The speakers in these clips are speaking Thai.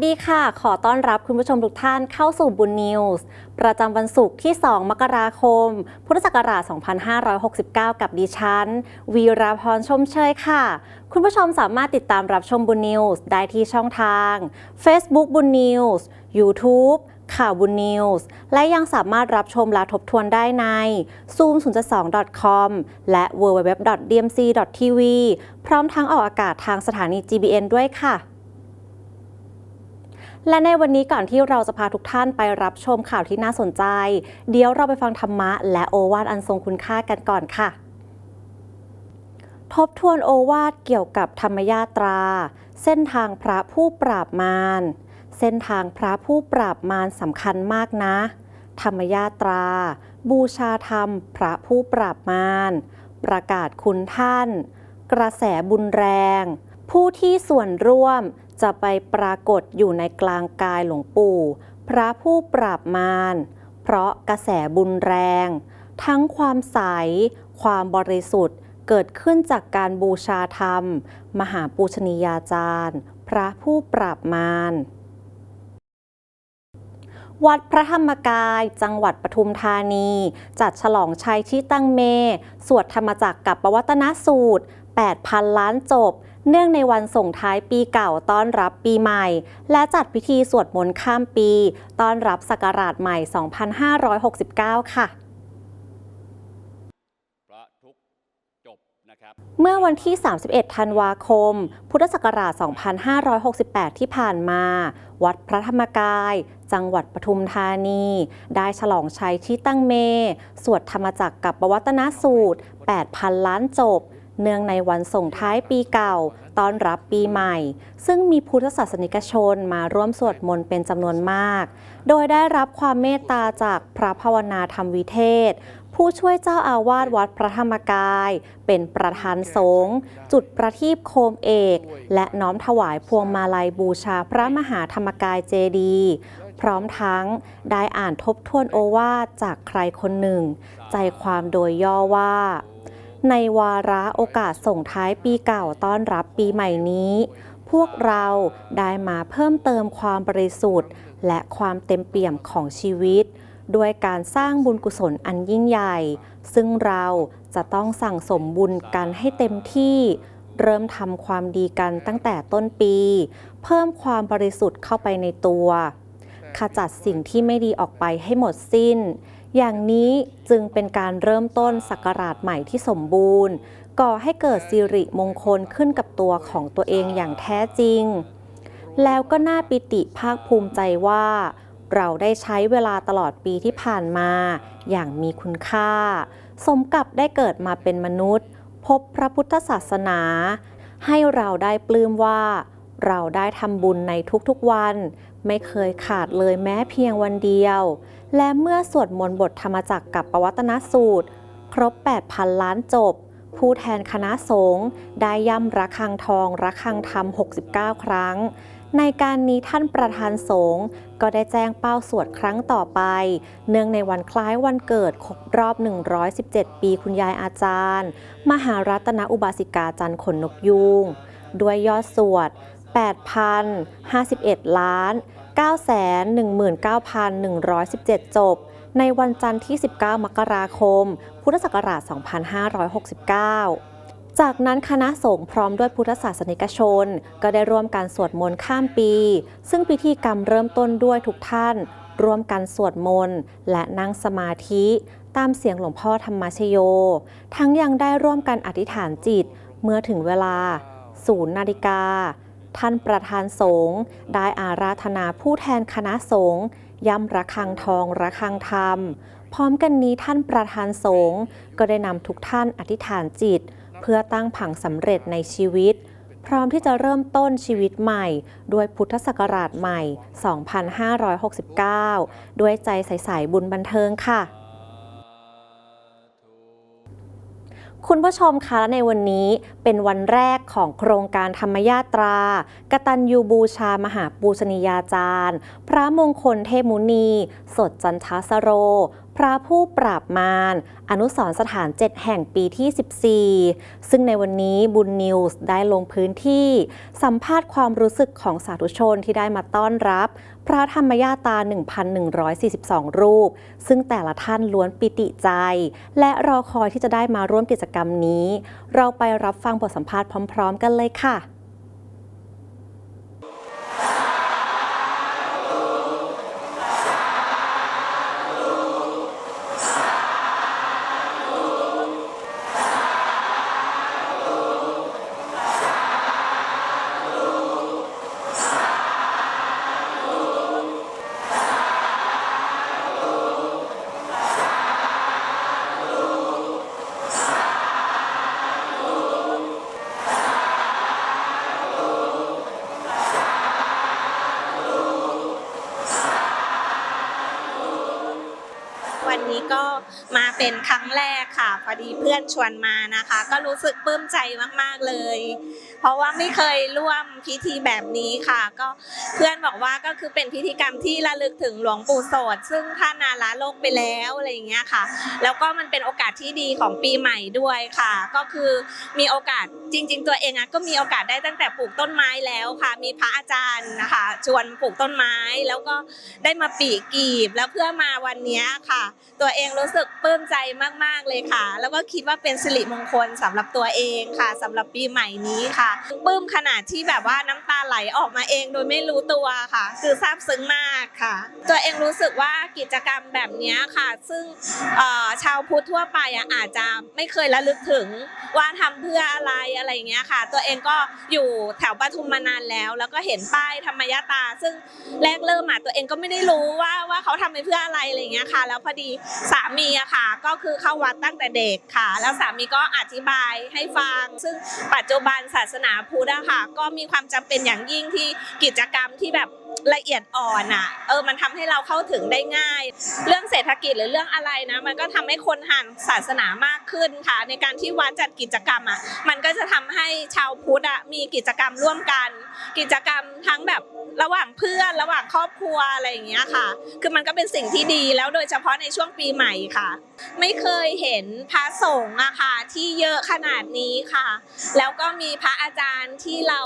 วัสดีค่ะ ขอต้อนรับคุณผู้ชมทุกท่านเข้าสู่บุญนิวส์ประจำวันศุกร์ที่ 2 มกราคม พุทธศักราช 2569 กับดิฉัน วีราพรชมเชยค่ะ คุณผู้ชมสามารถติดตามรับชมบุญนิวส์ได้ที่ช่องทาง Facebook บุญนิวส์ YouTube ข่าวบุญนิวส์ และยังสามารถรับชมและทบทวนได้ใน zoom 0 2 com และ www.dmc.tv พร้อมทั้งออกอากาศทางสถานี GBN ด้วยค่ะ และในวันนี้ก่อนที่เราจะพาทุกท่านไปรับชมข่าวที่น่าสนใจ เดี๋ยวเราไปฟังธรรมะและโอวาทอันทรงคุณค่ากันก่อนค่ะ ทบทวนโอวาทเกี่ยวกับธรรมยาตรา เส้นทางพระผู้ปราบมารเส้นทางพระผู้ปราบมารสำคัญมากนะ ธรรมยาตรา บูชาธรรม พระผู้ปราบมารประกาศคุณท่าน กระแสบุญแรง ผู้ที่ส่วนร่วม จะไปปรากฏอยู่ในกลางกายหลวงปู่ พระผู้ปราบมาร เพราะกระแสบุญแรง ทั้งความใส ความบริสุทธิ์เกิดขึ้นจากการบูชาธรรม มหาปูชนียาจารย์ พระผู้ปราบมารวัดพระธรรมกายจังหวัดปทุมธานี จัดฉลองชัยที่ตั้งเม สวดธรรมจักรกับปวัตนสูตร 8,000 ล้านจบ เนื่องในวันส่งท้ายปีเก่าต้อนรับปีใหม่ และจัดพิธีสวดมนต์ข้ามปี ต้อนรับศักราชใหม่ 2569 ค่ะประทุกข์จบนะครับเมื่อวันที่ 31 ธันวาคม พุทธศักราช 2568 ที่ผ่านมา วัดพระธรรมกาย จังหวัดปทุมธานี ได้ฉลองชัยที่ตั้งเม สวดธรรมจักรกับปวัตนสูตร 8,000 ล้านจบ เนื่องในวันส่งท้ายปีเก่า ต้อนรับปีใหม่ ซึ่งมีพุทธศาสนิกชนมาร่วมสวดมนต์เป็นจำนวนมาก โดยได้รับความเมตตาจากพระภาวนาธรรมวิเทศ ผู้ช่วยเจ้าอาวาสวัดพระธรรมกาย เป็นประธานสงฆ์จุดประทีปโคมเอก และน้อมถวายพวงมาลัยบูชาพระมหาธรรมกายเจดีพร้อมทั้งได้อ่านทบทวนโอวาทจากใครคนหนึ่ง ใจความโดยย่อว่า ในวาระโอกาสส่งท้ายปีเก่าต้อนรับปีใหม่นี้ พวกเราได้มาเพิ่มเติมความบริสุทธิ์ และความเต็มเปี่ยมของชีวิต ด้วยการสร้างบุญกุศลอันยิ่งใหญ่ ซึ่งเราจะต้องสั่งสมบุญกันให้เต็มที่ เริ่มทำความดีกันตั้งแต่ต้นปี เพิ่มความบริสุทธิ์เข้าไปในตัว ขจัดสิ่งที่ไม่ดีออกไปให้หมดสิ้น อย่างนี้จึงเป็นการเริ่มต้นศักราชใหม่ที่สมบูรณ์ ก่อให้เกิดสิริมงคลขึ้นกับตัวของตัวเองอย่างแท้จริง แล้วก็น่าปิติภาคภูมิใจว่า เราได้ใช้เวลาตลอดปีที่ผ่านมา อย่างมีคุณค่า สมกับได้เกิดมาเป็นมนุษย์ พบพระพุทธศาสนา ให้เราได้ปลื้มว่า เราได้ทำบุญในทุกๆวัน ไม่เคยขาดเลยแม้เพียงวันเดียว และเมื่อสวดมนต์บทธรรมจักรกับปวัตนสูตร ครบ 8,000 ล้านจบ ผู้แทนคณะสงฆ์ได้ย่ำระฆังทองระฆังธรรม 69 ครั้ง ในการนี้ท่านประธานสงฆ์ก็ได้แจ้งเป้าสวดครั้งต่อไป เนื่องในวันคล้ายวันเกิดครบรอบ 117 ปีคุณยายอาจารย์ มหารัตนอุบาสิกาจันทร์ขนนกยูงด้วยยอดสวด 8,051 ล้าน 919,117 จบ ในวันจันทร์ที่ 19 มกราคม พุทธศักราช 2569 จากนั้นคณะสงฆ์พร้อมด้วยพุทธศาสนิกชน ก็ได้ร่วมการสวดมนต์ข้ามปี ซึ่งพิธีกรรมเริ่มต้นด้วยทุกท่าน ร่วมกันสวดมนต์และนั่งสมาธิตามเสียงหลวงพ่อธรรมชโย ทั้งยังได้ร่วมกันอธิษฐานจิต เมื่อถึงเวลาศูนย์นาฬิกา ท่านประธานสงฆ์ได้อาราธนาผู้แทนคณะสงฆ์ย้ำระฆังทองระฆังธรรม พร้อมกันนี้ท่านประธานสงฆ์ก็ได้นำทุกท่านอธิษฐานจิต เพื่อตั้งผังสำเร็จในชีวิต พร้อมที่จะเริ่มต้นชีวิตใหม่ ด้วยพุทธศักราชใหม่ 2569 ด้วยใจใสๆบุญบันเทิงค่ะ คุณผู้ชมคะและในวันนี้เป็นวันแรกของโครงการธรรมยาตรากตัญญูบูชามหาปูชนียาจารย์ พระมงคลเทมุนี สดจันทสโรพระผู้ปราบมาร อนุสรสถาน 7 แห่งปีที่ 14 ซึ่งในวันนี้บุญนิวส์ได้ลงพื้นที่ สัมภาษณ์ความรู้สึกของสาธุชนที่ได้มาต้อนรับ พระธรรมยาตา 1,142 รูป ซึ่งแต่ละท่านล้วนปิติใจ และรอคอยที่จะได้มาร่วมกิจกรรมนี้ เราไปรับฟังบทสัมภาษณ์พร้อม ๆ กันเลยค่ะ เป็นครั้งแรกค่ะ พอดีเพื่อนชวนมานะคะ ก็รู้สึกปลื้มใจมากๆเลย เพราะว่าไม่เคยร่วม พิธีแบบนี้ค่ะ ก็เพื่อนบอกว่าก็คือเป็นพิธีกรรมที่ระลึกถึงหลวงปู่โสดซึ่งท่านนาละโลกไปแล้วอะไรอย่างเงี้ยค่ะ แล้วก็มันเป็นโอกาสที่ดีของปีใหม่ด้วยค่ะ ก็คือมีโอกาสจริง ๆ ตัวเองอะก็มีโอกาสได้ตั้งแต่ปลูกต้นไม้แล้วค่ะ มีพระอาจารย์นะคะ ชวนปลูกต้นไม้แล้วก็ได้มาปีกีบแล้วเพื่อมาวันนี้ค่ะ ตัวเองรู้สึกปลื้มใจมาก ๆเลยค่ะ แล้วก็คิดว่าเป็นสิริมงคลสำหรับตัวเองค่ะสำหรับปีใหม่นี้ค่ะปลื้มขนาดที่แบบว่า่าน้ำตาไหลออกมาเองโดยไม่รู้ตัวค่ะ คือซาบซึ้งมากค่ะ ตัวเองรู้สึกว่ากิจกรรมแบบนี้ค่ะ ซึ่งชาวพุทธทั่วไปอาจจะไม่เคยระลึกถึงว่าทำเพื่ออะไรอะไรอย่างเงี้ยค่ะ ตัวเองก็อยู่แถวปทุมมานานแล้ว แล้วก็เห็นป้ายธรรมยตา ซึ่งแรกเริ่มอะตัวเองก็ไม่ได้รู้ว่าว่าเขาทำไปเพื่ออะไรอะไรอย่างเงี้ยค่ะ แล้วพอดีสามีอะค่ะ ก็คือเข้าวัดตั้งแต่เด็กค่ะ แล้วสามีก็อธิบายให้ฟัง ซึ่งปัจจุบันศาสนาพุทธอะค่ะ ก็มีความจำเป็นอย่างยิ่งที่กิจกรรมที่แบบละเอียดอ่อนอะ เออ มันทำให้เราเข้าถึงได้ง่าย เรื่องเศรษฐกิจหรือเรื่องอะไรนะ มันก็ทำให้คนหันศาสนามากขึ้นค่ะ ในการที่วัดจัดกิจกรรมอะ มันก็จะทำให้ชาวพุทธอะมีกิจกรรมร่วมกัน กิจกรรมทั้งแบบระหว่างเพื่อนระหว่างครอบครัวอะไรอย่างเงี้ยค่ะ คือมันก็เป็นสิ่งที่ดีแล้วโดยเฉพาะในช่วงปีใหม่ค่ะ ไม่เคยเห็นพระสงฆ์อะค่ะที่เยอะขนาดนี้ค่ะ แล้วก็มีพระอาจารย์ที่เรา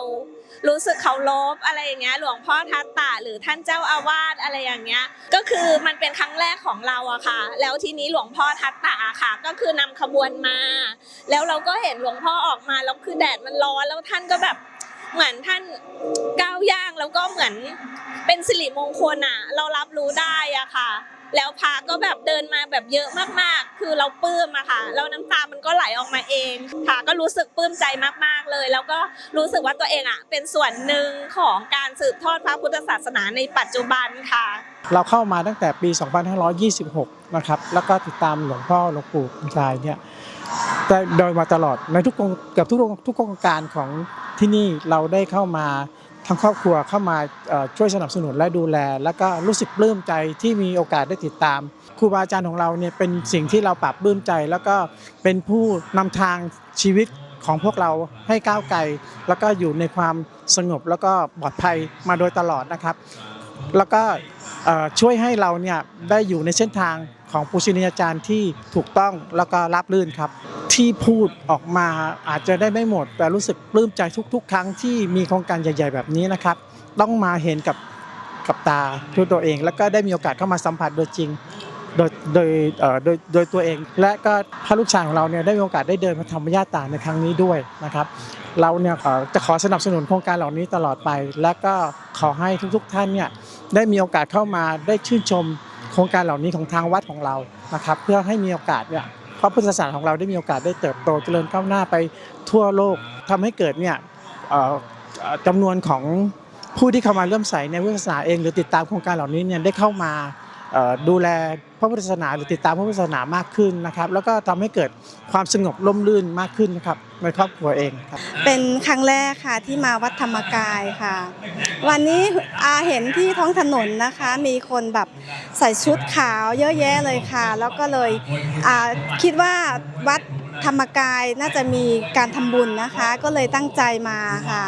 รู้สึกเคารพอะไรอย่างเงี้ยหลวงพ่อทัตตาหรือท่านเจ้าอาวาสอะไรอย่างเงี้ยก็คือมันเป็นครั้งแรกของเราอะค่ะ แล้วทีนี้หลวงพ่อทัตตาอะค่ะ ก็คือนำขบวนมา แล้วเราก็เห็นหลวงพ่อออกมาแล้วคือแดดมันร้อนแล้วท่านก็แบบเหมือนท่านก้าวย่างแล้วก็เหมือนเป็นสิริมงคลอะเรารับรู้ได้อะค่ะ แล้วพระก็แบบเดินมาแบบเยอะมากๆ คือเราปลื้มอะค่ะแล้วน้ำตามันก็ไหลออกมาเองค่ะ ก็รู้สึกปลื้มใจมากๆเลย แล้วก็รู้สึกว่าตัวเองอะเป็นส่วนหนึ่งของการสืบทอดพระพุทธศาสนาในปัจจุบันค่ะ เราเข้ามาตั้งแต่ปี 2526 นะครับ แล้วก็ติดตามหลวงพ่อหลวงปู่คุณชายเนี่ยแต่โดยมาตลอดในทุกโครงเกือบทุกทุกโครงการของที่นี่เราได้เข้ามา ทั้งครอบครัวเข้ามาช่วยสนับสนุนและดูแล แล้วก็รู้สึกปลื้มใจที่มีโอกาสได้ติดตามครูบาอาจารย์ของเราเนี่ยเป็นสิ่งที่เราปรับปลื้มใจ แล้วก็เป็นผู้นำทางชีวิตของพวกเราให้ก้าวไกล แล้วก็อยู่ในความสงบแล้วก็ปลอดภัยมาโดยตลอดนะครับ แล้วก็ช่วยให้เราเนี่ยได้อยู่ในเส้นทางของปูชนียาจารย์ที่ถูกต้องแล้วก็รับรื่นครับ ที่พูดออกมาอาจจะได้ไม่หมด แต่รู้สึกปลื้มใจทุก ๆ ครั้งที่มีโครงการใหญ่ ๆ แบบนี้นะครับ ต้องมาเห็นกับกับตาด้วยตัวเอง แล้วก็ได้มีโอกาสเข้ามาสัมผัสโดยจริงโดยโดยโดยโดยตัวเอง และก็พระลูกชายของเราเนี่ยได้มีโอกาสได้เดินมาทำญาตาในครั้งนี้ด้วยนะครับ เราเนี่ยเอ่อจะขอสนับสนุนโครงการเหล่านี้ตลอดไป และก็ขอให้ทุกๆท่านเนี่ยได้มีโอกาสเข้ามาได้ชื่นชมโครงการเหล่านี้ของทางวัดของเรานะครับ เพื่อให้มีโอกาสเนี่ยพระพุทธศาสนาของเราได้มีโอกาสได้เติบโตเจริญก้าวหน้าไปทั่วโลกทำให้เกิดเนี่ยจำนวนของผู้ที่เข้ามาเริ่มใสในพุทธศาสนาเอง หรือติดตามโครงการเหล่านี้เนี่ยได้เข้ามา ดูแลพระพุทธศาสนาหรือติดตามพระพุทธศาสนามากขึ้นนะครับ แล้วก็ทำให้เกิดความสงบร่มรื่นมากขึ้นนะครับในครอบครัวเองครับเป็นครั้งแรกค่ะที่มาวัดธรรมกายค่ะ วันนี้อาเห็นที่ท้องถนนนะคะ มีคนแบบใส่ชุดขาวเยอะแยะเลยค่ะ แล้วก็เลยอาคิดว่าวัด ธรรมกายน่าจะมีการทำบุญนะคะ ก็เลยตั้งใจมาค่ะ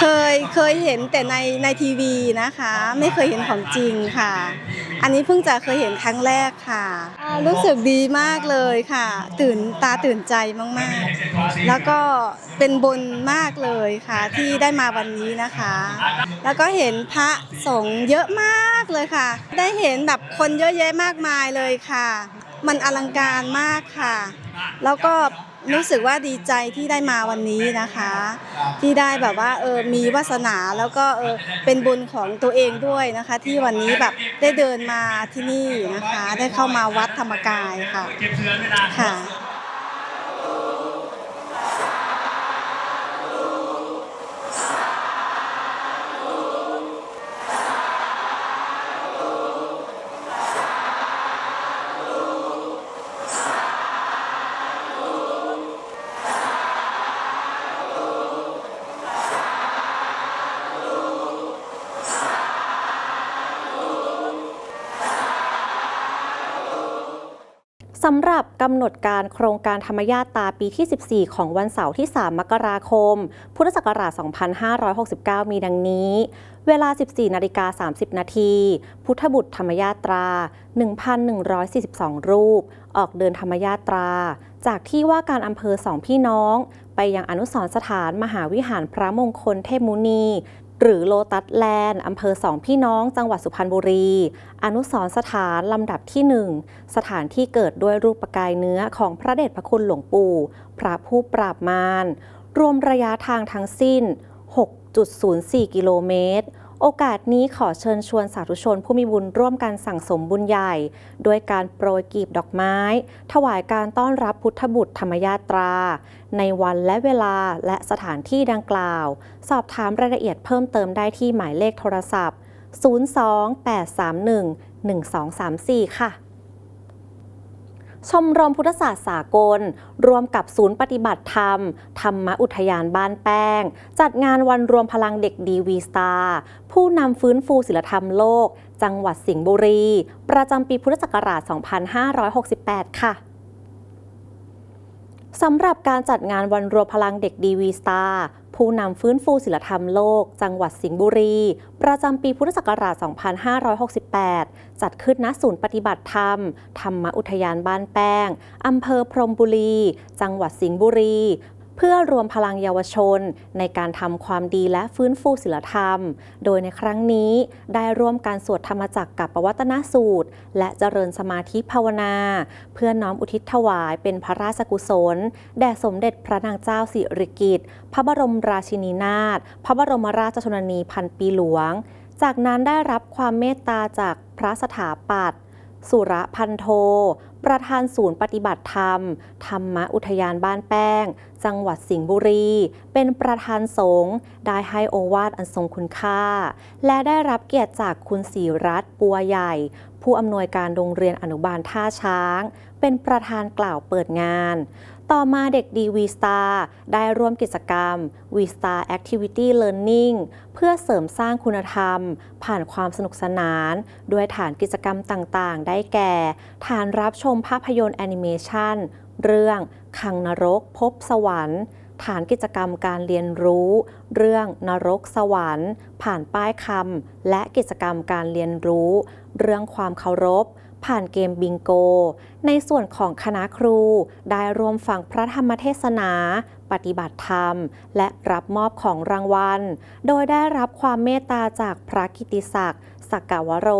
เคยเคยเห็นแต่ในในทีวีนะคะ ไม่เคยเห็นของจริงค่ะ อันนี้เพิ่งจะเคยเห็นครั้งแรกค่ะอ่ารู้สึกดีมากเลยค่ะ ตื่นตาตื่นใจมากๆ แล้วก็เป็นบุญมากเลยค่ะ ที่ได้มาวันนี้นะคะ แล้วก็เห็นพระสงฆ์เยอะมากเลยค่ะ ได้เห็นแบบคนเยอะแยะมากมายเลยค่ะ มันอลังการมากค่ะ แล้วก็รู้สึกว่าดีใจที่ได้มาวันนี้นะคะ ที่ได้แบบว่าเออมีวาสนาแล้วก็เออเป็นบุญของตัวเองด้วยนะคะ ที่วันนี้แบบได้เดินมาที่นี่นะคะ ได้เข้ามาวัดธรรมกายค่ะค่ะ สำหรับกำหนดการโครงการธรรมญาตาปีที่ 14 ของวันเสาร์ที่ 3 มกราคม พุทธศักราช 2569 มีดังนี้ เวลา 14 นาฬิกา 30 นาที พุทธบุตรธรรมญาตรา 1,142 รูป ออกเดินธรรมญาตรา จากที่ว่าการอำเภอสองพี่น้อง ไปยังอนุสรสถานมหาวิหารพระมงคลเทพมุนี หรือโลตัสแลนด์อำเภอสองพี่น้องจังหวัดสุพรรณบุรี อนุสรสถานลำดับที่ 1 สถานที่เกิดด้วยรูปประกายเนื้อของพระเดชพระคุณหลวงปู่ พระผู้ปราบมารรวมระยะทางทั้งสิ้น 6.04 กิโลเมตร โอกาสนี้ขอเชิญชวนสาธุชนผู้มีบุญร่วมกันสั่งสมบุญใหญ่ด้วยการโปรยกีบดอกไม้ ถวายการต้อนรับพุทธบุตรธรรมยาตรา ในวันและเวลาและสถานที่ดังกล่าว สอบถามรายละเอียดเพิ่มเติมได้ที่หมายเลขโทรศัพท์ 028311234 ค่ะ ชมรมพุทธศาสตร์สากล รวมกับศูนย์ปฏิบัติธรรม ธรรมอุทยานบ้านแป้ง จัดงานวันรวมพลังเด็กดีวีสตาร์ผู้นำฟื้นฟูศิลธรรมโลก จังหวัดสิงห์บุรี ประจำปีพุทธศักราช 2568 ค่ะ สำหรับการจัดงานวันรวมพลังเด็กดีวีสตาร์ผู้นำฟื้นฟูศิลธรรมโลก จังหวัดสิงห์บุรี ประจำปีพุทธศักราช 2568 จัดขึ้นณศูนย์ปฏิบัติธรรม ธรรมอุทยานบ้านแป้ง อำเภอพรมบุรี จังหวัดสิงห์บุรี เพื่อรวมพลังเยาวชน ในการทำความดีและฟื้นฟูศิลธรรม โดยในครั้งนี้ได้ร่วมการสวดธรรมจักรกับปวัตนสูตร และเจริญสมาธิภาวนา เพื่อน้อมอุทิศถวายเป็นพระราชกุศล แด่สมเด็จพระนางเจ้าสิริกิติ์พระบรมราชินีนาถพระบรมราชชนนีพันปีหลวง จากนั้นได้รับความเมตตาจากพระสถาปัตย์สุรพันโท ประธานศูนย์ปฏิบัติธรรม ธรรมอุทยานบ้านแป้ง จังหวัดสิงห์บุรี เป็นประธานสงฆ์ได้ให้โอวาทอันทรงคุณค่า และได้รับเกียรติจากคุณศรีรัตน์ปัวใหญ่ ผู้อำนวยการโรงเรียนอนุบาลท่าช้าง เป็นประธานกล่าวเปิดงาน ต่อมาเด็กดีวีสตาได้ร่วมกิจกรรม v s t a r Activity Learning เพื่อเสริมสร้างคุณธรรม ผ่านความสนุกสนาน ด้วยฐานกิจกรรมต่างๆ ได้แก่ ฐานรับชมภาพยนตร์แอนิเมชันเรื่อง คังนรกพบสวรรค์ ฐานกิจกรรมการเรียนรู้ เรื่องนรกสวรรค์ ผ่านป้ายคำและกิจกรรมการเรียนรู้ เรื่องความเคารพ ผ่านเกมบิงโก ในส่วนของคณะครู ได้ร่วมฟังพระธรรมเทศนา ปฏิบัติธรรม และรับมอบของรางวัล โดยได้รับความเมตตาจากพระกิติศักดิ์สักกวโร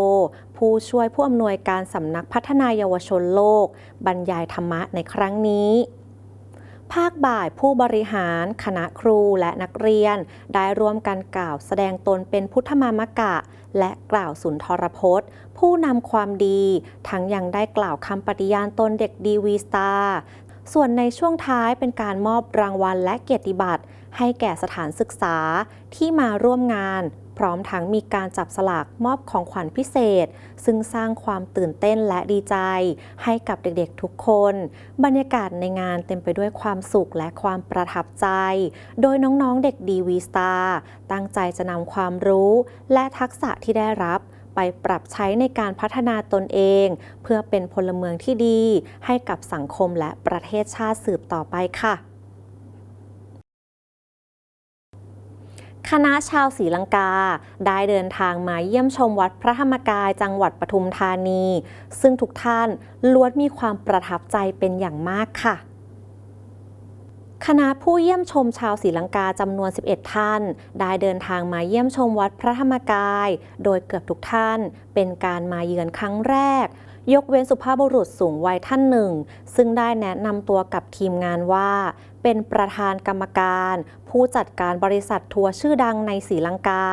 ผู้ช่วยผู้อำนวยการสำนักพัฒนายาวชนโลก บรรยายธรรมะในครั้งนี้ ภาคบ่ายผู้บริหาร คณะครูและนักเรียน ได้ร่วมกันกล่าวแสดงตนเป็นพุทธมามกะ และกล่าวสุนทรพจน์ ผู้นำความดี ทั้งยังได้กล่าวคำปฏิญาณตนเด็กดีวีสตาร์ส่วนในช่วงท้ายเป็นการมอบรางวัลและเกียรติบัตรให้แก่สถานศึกษาที่มาร่วมงาน พร้อมทั้งมีการจับสลากมอบของขวัญพิเศษ ซึ่งสร้างความตื่นเต้นและดีใจ ให้กับเด็กๆทุกคน บรรยากาศในงานเต็มไปด้วยความสุขและความประทับใจ โดยน้องๆเด็กดีวีสตาร์ตั้งใจจะนำความรู้ และทักษะที่ได้รับไปปรับใช้ในการพัฒนาตนเอง เพื่อเป็นพลเมืองที่ดี ให้กับสังคมและประเทศชาติสืบต่อไปค่ะ คณะชาวศรีลังกา ได้เดินทางมาเยี่ยมชมวัดพระธรรมกายจังหวัดปทุมธานี ซึ่งทุกท่านล้วนมีความประทับใจเป็นอย่างมากค่ะคณะผู้เยี่ยมชมชาวศรีลังกาจำนวน 11 ท่าน ได้เดินทางมาเยี่ยมชมวัดพระธรรมกาย โดยเกือบทุกท่านเป็นการมาเยือนครั้งแรก ยกเว้นสุภาพบุรุษสูงวัยท่านหนึ่ง ซึ่งได้แนะนำตัวกับทีมงานว่า เป็นประธานกรรมการ ผู้จัดการบริษัททัวร์ชื่อดังในศรีลังกา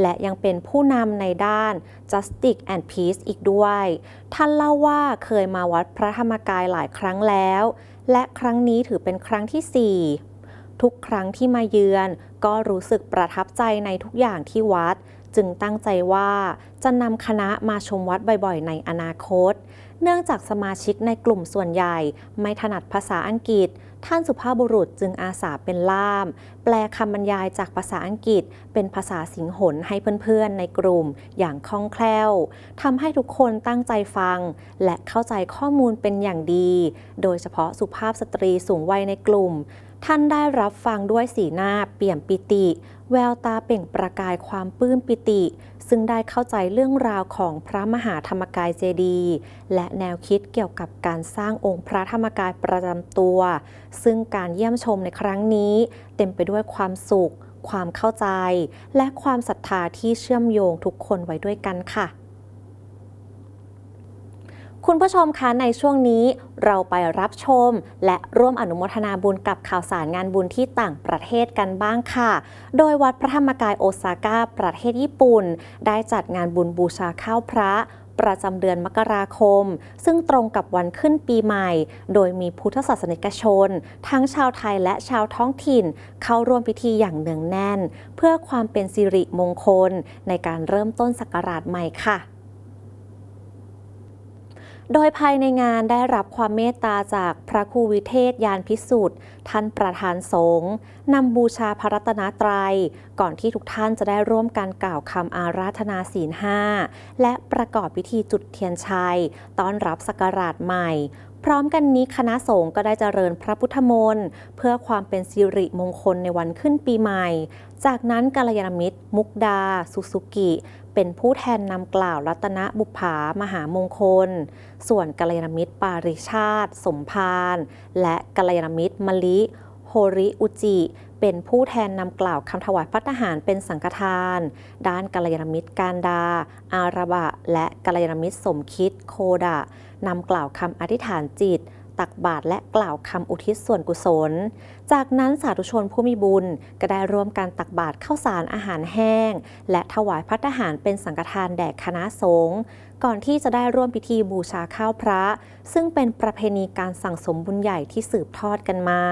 และยังเป็นผู้นำในด้าน Justice and Peace อีกด้วย ท่านเล่าว่าเคยมาวัดพระธรรมกายหลายครั้งแล้ว และครั้งนี้ถือเป็นครั้งที่ 4 ทุกครั้งที่มาเยือน ก็รู้สึกประทับใจในทุกอย่างที่วัด จึงตั้งใจว่าจะนำคณะมาชมวัดบ่อยๆ ในอนาคต เนื่องจากสมาชิกในกลุ่มส่วนใหญ่ ไม่ถนัดภาษาอังกฤษ ท่านสุภาพบุรุษจึงอาสาเป็นล่าม แปลคำบรรยายจากภาษาอังกฤษ เป็นภาษาสิงหนให้เพื่อนๆ ในกลุ่มอย่างคล่องแคล่วทำให้ทุกคนตั้งใจฟัง และเข้าใจข้อมูลเป็นอย่างดี โดยเฉพาะสุภาพสตรีสูงวัยในกลุ่ม ท่านได้รับฟังด้วยสีหน้าเปี่ยมปิติ แววตาเปล่งประกายความปลื้มปิติ ซึ่งได้เข้าใจเรื่องราวของพระมหาธรรมกายเจดีย์และแนวคิดเกี่ยวกับการสร้างองค์พระธรรมกายประจำตัว ซึ่งการเยี่ยมชมในครั้งนี้ เต็มไปด้วยความสุข ความเข้าใจ และความศรัทธาที่เชื่อมโยงทุกคนไว้ด้วยกันค่ะ คุณผู้ชมคะในช่วงนี้เราไปรับชม และร่วมอนุโมทนาบุญกับข่าวสารงานบุญที่ต่างประเทศกันบ้างค่ะ โดยวัดพระธรรมกายโอซาก้าประเทศญี่ปุ่น ได้จัดงานบุญบูชาข้าวพระประจำเดือนมกราคม ซึ่งตรงกับวันขึ้นปีใหม่ โดยมีพุทธศาสนิกชน ทั้งชาวไทยและชาวท้องถิ่น เข้าร่วมพิธีอย่างเนืองแน่น เพื่อความเป็นสิริมงคลในการเริ่มต้นศักราชใหม่ค่ะ โดยภายในงานได้รับความเมตตาจากพระครูวิเทศยานพิสุทธิ์ท่านประธานสงฆ์นำบูชาพระรัตนตรัย ก่อนที่ทุกท่านจะได้ร่วมกันกล่าวคำอาราธนาศีลห้าและประกอบพิธีจุดเทียนชัย ต้อนรับสักราชใหม่ พร้อมกันนี้คณะสงฆ์ก็ได้เจริญพระพุทธมนต์เพื่อความเป็นสิริมงคลในวันขึ้นปีใหม่ จากนั้นกาลยานมิตร มุกดา สุสุกิ เป็นผู้แทนนำกล่าวรัตนบุปผามหามงคล ส่วนกาลยานมิตรปาริชาติ สมพาน และกาลยานมิตรมะลิ โฮริอุจิ เป็นผู้แทนนำกล่าวคำถวายพัฒหารเป็นสังฆทาน ด้านกัลยาณมิตรการดา อาระบะ และกัลยาณมิตรสมคิดโคดะนำกล่าวคำอธิษฐานจิต ตักบาตรและกล่าวคำอุทิศส่วนกุศล จากนั้นสาธุชนผู้มีบุญก็ได้ร่วมกันตักบาตรข้าวสารอาหารแห้ง และถวายพัฒหารเป็นสังฆทานแด่คณะสงฆ์ ก่อนที่จะได้ร่วมพิธีบูชาข้าวพระ ซึ่งเป็นประเพณีการสั่งสมบุญใหญ่ที่สืบทอดกันมา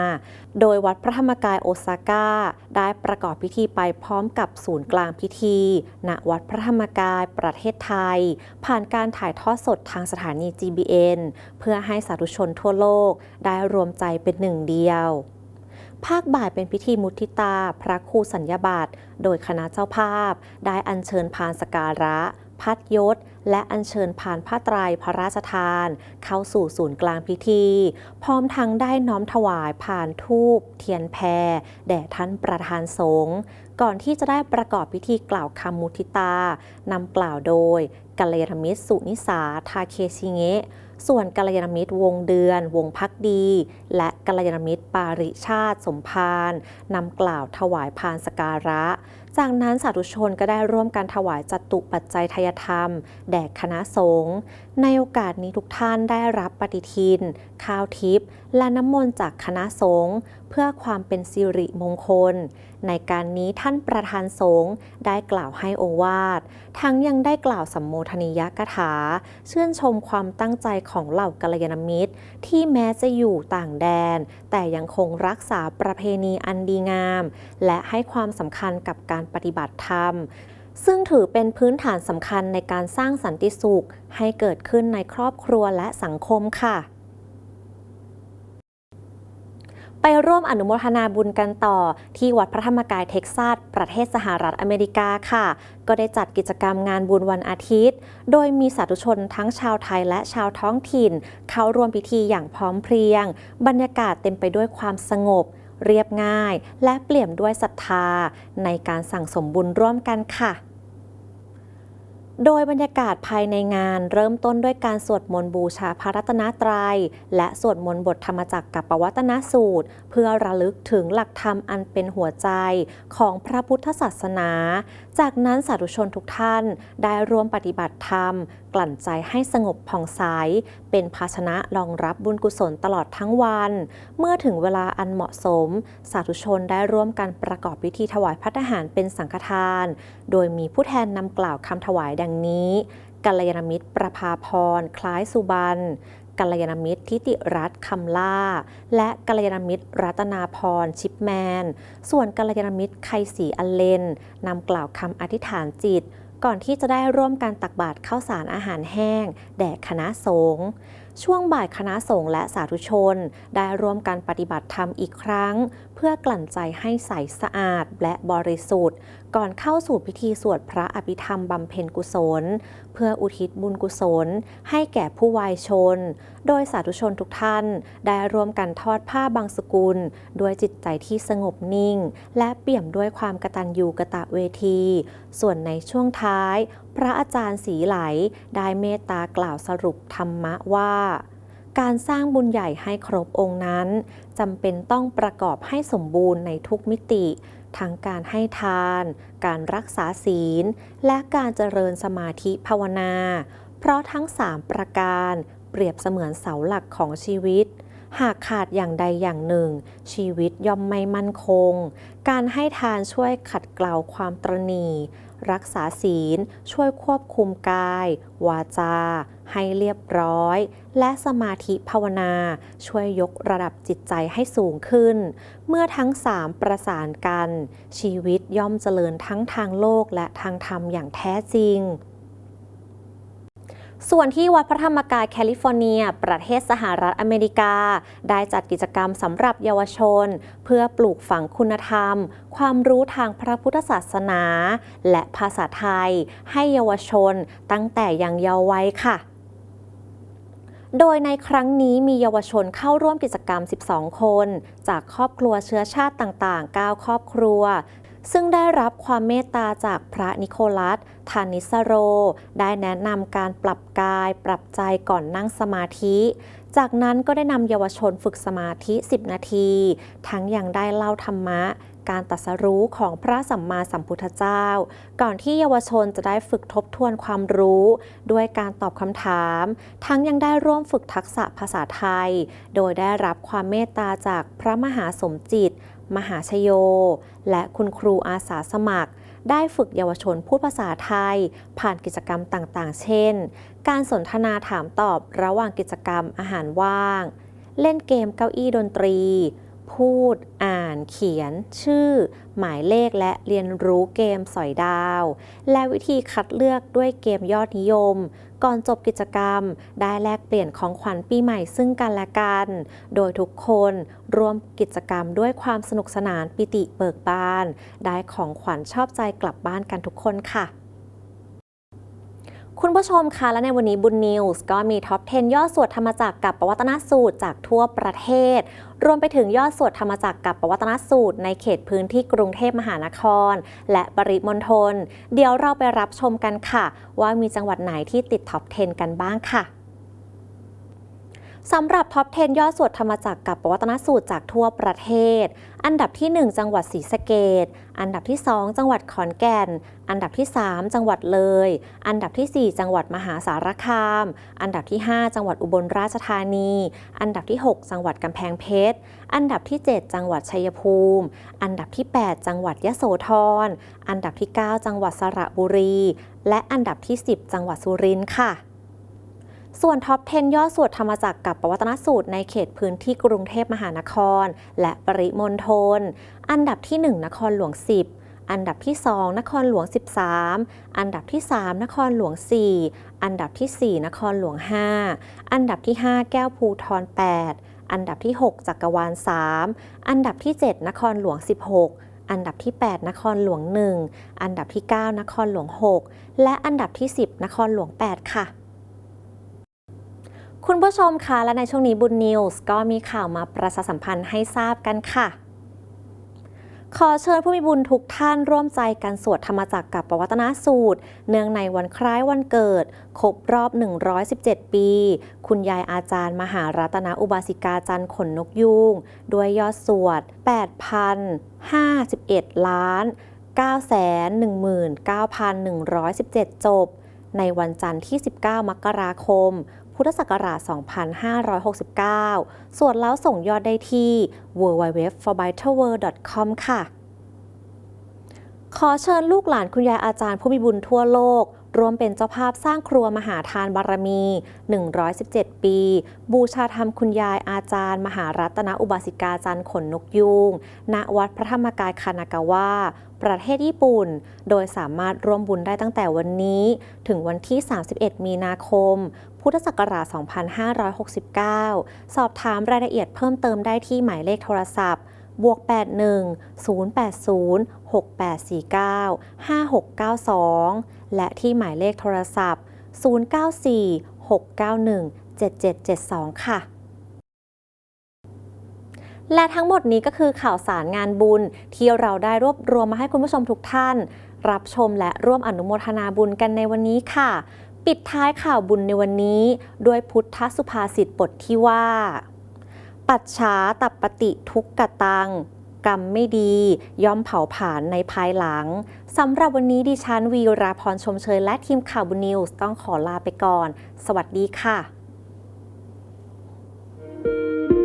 โดยวัดพระธรรมกายโอซาก้า ได้ประกอบพิธีไปพร้อมกับศูนย์กลางพิธี ณวัดพระธรรมกายประเทศไทย ผ่านการถ่ายทอดสดทางสถานี GBN เพื่อให้สาธุชนทั่วโลกได้รวมใจเป็นหนึ่งเดียวภาคบ่ายเป็นพิธีมุทิตา พระครูสัญญาบัตรโดยคณะเจ้าภาพ ได้อัญเชิญพานสการะ พัดยศ และอัญเชิญพานผ้าไตรพระราชทาน เข้าสู่ศูนย์กลางพิธี พร้อมทั้งได้น้อมถวายผ่านทูปเทียนแพรแด่ท่านประธานสงฆ์ก่อนที่จะได้ประกอบพิธีกล่าวคำมุทิตานำกล่าวโดยกัลยาณมิตรสุนิสาทาเคชิเงะส่วนกัลยาณมิตรวงเดือน วงพักดี และกัลยาณมิตรปาริชาติสมพานนำกล่าวถวายพานสการะ จากนั้นสาธุชนก็ได้ร่วมกันถวายจัตุปัจจัยทยธรรม แด่คณะสงฆ์ในโอกาสนี้ทุกท่านได้รับปฏิทิน ข้าวทิพย์และน้ำมนต์จากคณะสงฆ์เพื่อความเป็นสิริมงคล ในการนี้ท่านประธานสงฆ์ได้กล่าวให้โอวาท ทั้งยังได้กล่าวสัมโมทนิยกถา ชื่นชมความตั้งใจของเหล่ากัลยาณมิตร ที่แม้จะอยู่ต่างแดน แต่ยังคงรักษาประเพณีอันดีงาม และให้ความสำคัญกับการปฏิบัติธรรมซึ่งถือเป็นพื้นฐานสำคัญในการสร้างสันติสุข ให้เกิดขึ้นในครอบครัวและสังคมค่ะ ไปร่วมอนุโมทนาบุญกันต่อ ที่วัดพระธรรมกายเท็กซัส ประเทศสหรัฐอเมริกาค่ะ ก็ได้จัดกิจกรรมงานบุญวันอาทิตย์ โดยมีสาธุชนทั้งชาวไทยและชาวท้องถิ่น เข้าร่วมพิธีอย่างพร้อมเพรียง บรรยากาศเต็มไปด้วยความสงบ เรียบง่าย และเปลี่ยมด้วยศรัทธา ในการสั่งสมบุญร่วมกันค่ะ โดยบรรยากาศภายในงานเริ่มต้นด้วยการสวดมนต์บูชาพระรัตนตรัย และสวดมนต์บทธรรมจักรกับปวัตนสูตร เพื่อระลึกถึงหลักธรรมอันเป็นหัวใจของพระพุทธศาสนา จากนั้นสาธุชนทุกท่านได้ร่วมปฏิบัติธรรม กลั่นใจให้สงบผ่องใส เป็นภาชนะรองรับบุญกุศลตลอดทั้งวัน เมื่อถึงเวลาอันเหมาะสม สาธุชนได้ร่วมกันประกอบพิธีถวายพัฒหารเป็นสังฆทาน โดยมีผู้แทนนำกล่าวคำถวายดังนี้กัลยาณมิตรประภาพร คล้ายสุบรรณกัลยาณมิตรทิติรัตน์คำล่า และกัลยาณมิตรรัตนาพรชิปแมน ส่วนกัลยาณมิตรไคสีอเลนนำกล่าวคำอธิษฐานจิต ก่อนที่จะได้ร่วมกันตักบาตรข้าวสารอาหารแห้ง แด่คณะสงฆ์ช่วงบ่ายคณะสงฆ์และสาธุชน ได้ร่วมกันปฏิบัติธรรมอีกครั้ง เพื่อกลั่นใจให้ใสสะอาดและบริสุทธิ์ ก่อนเข้าสู่พิธีสวดพระอภิธรรมบำเพ็ญกุศล เพื่ออุทิศบุญกุศล ให้แก่ผู้วายชน โดยสาธุชนทุกท่าน ได้ร่วมกันทอดผ้าบางสกุล ด้วยจิตใจที่สงบนิ่ง และเปี่ยมด้วยความกตัญญูกะตะเวที ส่วนในช่วงท้าย พระอาจารย์ศรีไหล ได้เมตตากล่าวสรุปธรรมะว่า การสร้างบุญใหญ่ให้ครบองค์นั้นจำเป็นต้องประกอบให้สมบูรณ์ในทุกมิติ ทั้งการให้ทาน การรักษาศีล และการเจริญสมาธิภาวนา เพราะทั้งสามประการเปรียบเสมือนเสาหลักของชีวิต หากขาดอย่างใดอย่างหนึ่ง ชีวิตย่อมไม่มั่นคง การให้ทานช่วยขัดเกลาความตรณี รักษาศีลช่วยควบคุมกาย วาจา ให้เรียบร้อย และสมาธิภาวนา ช่วยยกระดับจิตใจให้สูงขึ้น เมื่อทั้งสามประสานกัน ชีวิตย่อมเจริญทั้งทางโลกและทางธรรมอย่างแท้จริงส่วนที่วัดพระธรรมกายแคลิฟอร์เนีย ประเทศสหรัฐอเมริกา ได้จัดกิจกรรมสำหรับเยาวชน เพื่อปลูกฝังคุณธรรม ความรู้ทางพระพุทธศาสนา และภาษาไทย ให้เยาวชนตั้งแต่ยังเยาว์วัยค่ะ โดยในครั้งนี้มีเยาวชนเข้าร่วมกิจกรรม 12 คน จากครอบครัวเชื้อชาติต่างๆ 9 ครอบครัว ซึ่งได้รับความเมตตาจากพระนิโคลัสทานิสโร ได้แนะนำการปรับกาย ปรับใจก่อนนั่งสมาธิ จากนั้นก็ได้นำเยาวชนฝึกสมาธิ 10 นาที ทั้งยังได้เล่าธรรมะ การตรัสรู้ของพระสัมมาสัมพุทธเจ้า ก่อนที่เยาวชนจะได้ฝึกทบทวนความรู้ ด้วยการตอบคำถาม ทั้งยังได้ร่วมฝึกทักษะภาษาไทย โดยได้รับความเมตตาจากพระมหาสมจิต มหาชโย และคุณครูอาสาสมัคร ได้ฝึกเยาวชนพูดภาษาไทย ผ่านกิจกรรมต่างๆ เช่น การสนทนาถามตอบระหว่างกิจกรรมอาหารว่าง เล่นเกมเก้าอี้ดนตรี พูด อ่านเขียน ชื่อ หมายเลขและเรียนรู้เกมสอยดาว และวิธีคัดเลือกด้วยเกมยอดนิยม ก่อนจบกิจกรรม ได้แลกเปลี่ยนของขวัญปีใหม่ซึ่งกันและกัน โดยทุกคนร่วมกิจกรรมด้วยความสนุกสนานปิติเบิกบาน ได้ของขวัญชอบใจกลับบ้านกันทุกคนค่ะ คุณผู้ชมคะและในวันนี้บุญนิวส์ก็มีท็อป 10ยอดสวดธรรมจักรกับปวัตนสูตรจากทั่วประเทศ รวมไปถึงยอดสวดธรรมจักรกับปวัตนสูตร ในเขตพื้นที่กรุงเทพมหานคร และปริมณฑลเดี๋ยวเราไปรับชมกันค่ะ ว่ามีจังหวัดไหนที่ติดท็อป 10 กันบ้างค่ะ สำหรับท็อป 10 ยอดสวดธรรมจักรกับปวัตนสูตรจากทั่วประเทศ อันดับที่ 1 จังหวัดศรีสะเกดอันดับที่ 2 จังหวัดขอนแก่น อันดับที่ 3 จังหวัดเลย อันดับที่ 4 จังหวัดมหาสารคาม อันดับที่ 5 จังหวัดอุบลราชธานี อันดับที่ 6 จังหวัดกำแพงเพชร อันดับที่ 7 จังหวัดชัยภูมิ อันดับที่ 8 จังหวัดยะโสธร อันดับที่ 9 จังหวัดสระบุรี และอันดับที่ 10 จังหวัดสุรินทร์ค่ะ ส่วนท็อป 10ยอดสวดธรรมจักรกับปวัตนสูตรในเขตพื้นที่กรุงเทพมหานคร และปริมณฑล อันดับที่ 1 นครหลวง 10 อันดับที่ 2 นครหลวง 13 อันดับที่ 3 นครหลวง 4 อันดับที่ 4 นครหลวง 5 อันดับที่ 5 แก้วภูทร 8 อันดับที่ 6 จักรวาล 3 อันดับที่ 7 นครหลวง 16อันดับที่ 8 นครหลวง 1 อันดับที่ 9 นครหลวง 6 และอันดับที่ 10 นครหลวง 8 ค่ะ คุณผู้ชมคะและในช่วงนี้บุญนิวส์ก็มีข่าวมาประชาสัมพันธ์ให้ทราบกันค่ะ ขอเชิญผู้มีบุญทุกท่านร่วมใจกันสวดธรรมจักรกับปวัตนสูตร เนื่องในวันคล้ายวันเกิด ครบรอบ 117 ปี คุณยายอาจารย์ มหารัตนอุบาสิกาจันทร์ขนนกยูงด้วยยอดสวด 8,051 ล้าน919,117 จบ ในวันจันทร์ที่ 19 มกราคม พุทธศักราช 2569 ส่วนแล้วส่งยอดได้ที่ www.forbiterworld.com ค่ะ ขอเชิญลูกหลานคุณยายอาจารย์ผู้มีบุญทั่วโลกรวมเป็นเจ้าภาพสร้างครัวมหาทานบารมี 117 ปี บูชาธรรมคุณยายอาจารย์ มหารัตนอุบาสิกาจันทร์ขนนกยูงณ วัดพระธรรมกายคานากาวะประเทศญี่ปุ่น โดยสามารถร่วมบุญได้ตั้งแต่วันนี้ ถึงวันที่ 31 มีนาคม พุทธศักราช 2569 สอบถามรายละเอียดเพิ่มเติมได้ที่หมายเลขโทรศัพท์ บวก 81 080 6849 5692 และที่หมายเลขโทรศัพท์ 094 691 7772 ค่ะและทั้งหมดนี้ก็คือข่าวสารงานบุญ ที่เราได้รวบรวมมาให้คุณผู้ชมทุกท่าน รับชมและร่วมอนุโมทนาบุญกันในวันนี้ค่ะ ปิดท้ายข่าวบุญในวันนี้ ด้วยพุทธสุภาษิตบทที่ว่า ปัจฉาตับปฏิทุกกะตัง กรรมไม่ดี ย่อมเผาผลาญในภายหลังสำหรับวันนี้ดิฉันวีราพรชมเชยและทีมข่าวบุญนิวส์ต้องขอลาไปก่อน สวัสดีค่ะ thank you